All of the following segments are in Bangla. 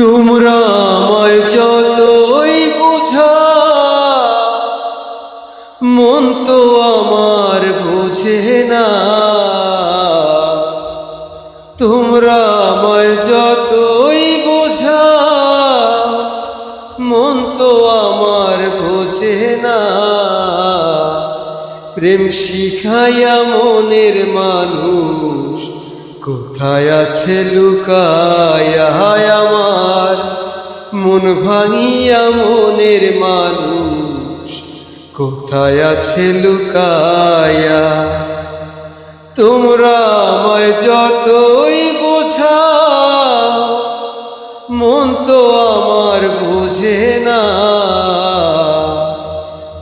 তোমরা আমায় যতই বোঝা, মন তো আমার বোঝে না। তোমরা আমায় যতই বোঝা, মন তো আমার বোঝে না। প্রেম শিখাইয়া মনের মানুষ কোথায় আছে লুকায়া আমার? মন ভাঙিয়া মনের মানুষ, কোথায় আছে লুকায়া? তোমরা আমায় যতই বোঝা মন তো আমার বোঝে না।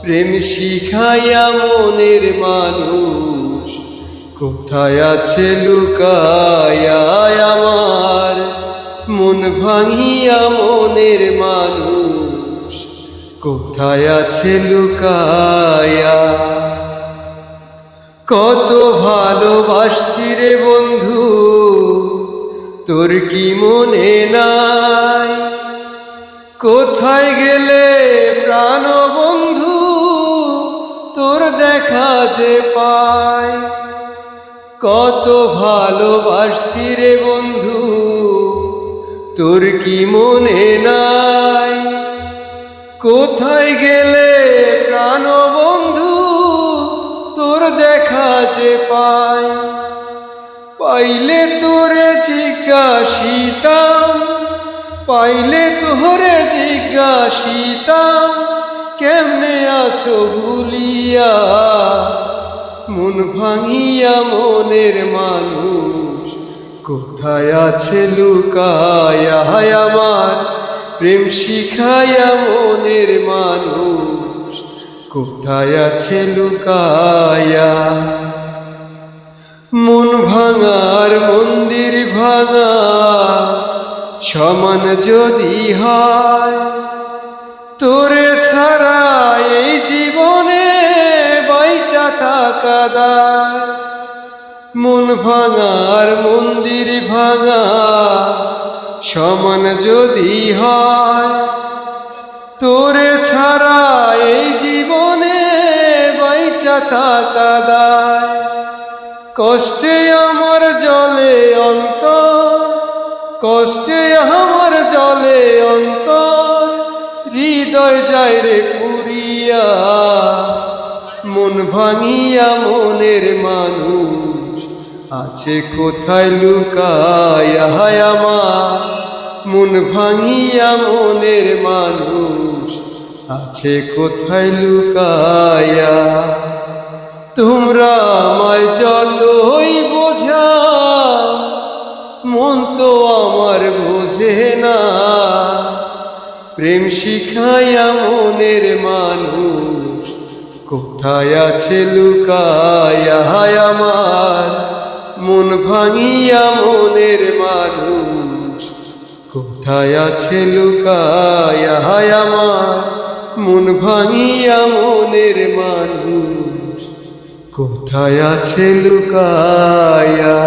প্রেম শিখাইয়া মনের মানুষ কোথায় আছে লুকায়া আমার? মন ভাঙিয়া মনের মানুষ, কোথায় আছে লুকায়া? কত ভালোবাসতি রে বন্ধু, তোর কি মনে নাই? কোথায় গেলে প্রাণ বন্ধু তোর দেখা যে পায়? কত ভালোবাসি রে বন্ধু, তোর কি মনে নাই? কোথায় গেলে প্রাণ বন্ধু তোর দেখা যে পাই? পাইলে তোরে জিজ্ঞাসিতাম, পাইলে তোরে জিজ্ঞাসিতাম, কেমনে আছো ভুলিয়া? ভাঙিয়া মনের মানুষ। কোথায় আছে লুকায়া আমার? প্রেম শিখায়া মনের মানুষ। কোথায় আছে লুকায়া? মন ভাঙার মন্দির ভাঙা। সমান যদি হয়, তোরে দায় মন ভাঙার মন্দির ভাঙা, সমান যদি হয়, তোরে ছাড়া এই জীবনে বাইচা থাকা দায়। কষ্টে আমার জলে অন্ত কষ্টে আমার জলে অন্ত হৃদয় যায় রে পুরিয়া। মন ভাঙিয়া মনের মানুষ আছে কোথায় লুকায়া আমার? মন ভাঙিয়া মনের মানুষ আছে কোথায় লুকায়া? তোমরা আমায় যতই বোঝা, মন তো আমার বোঝে না। প্রেম শিখাইয়া মনের মানুষ কোথায় আছে লুকায়া আমার? মন ভাঙিয়া মনের মানুষ। কোথায় আছে লুকায়া আমার? মন ভাঙিয়া মনের মানুষ। কোথায় আছে লুকায়া?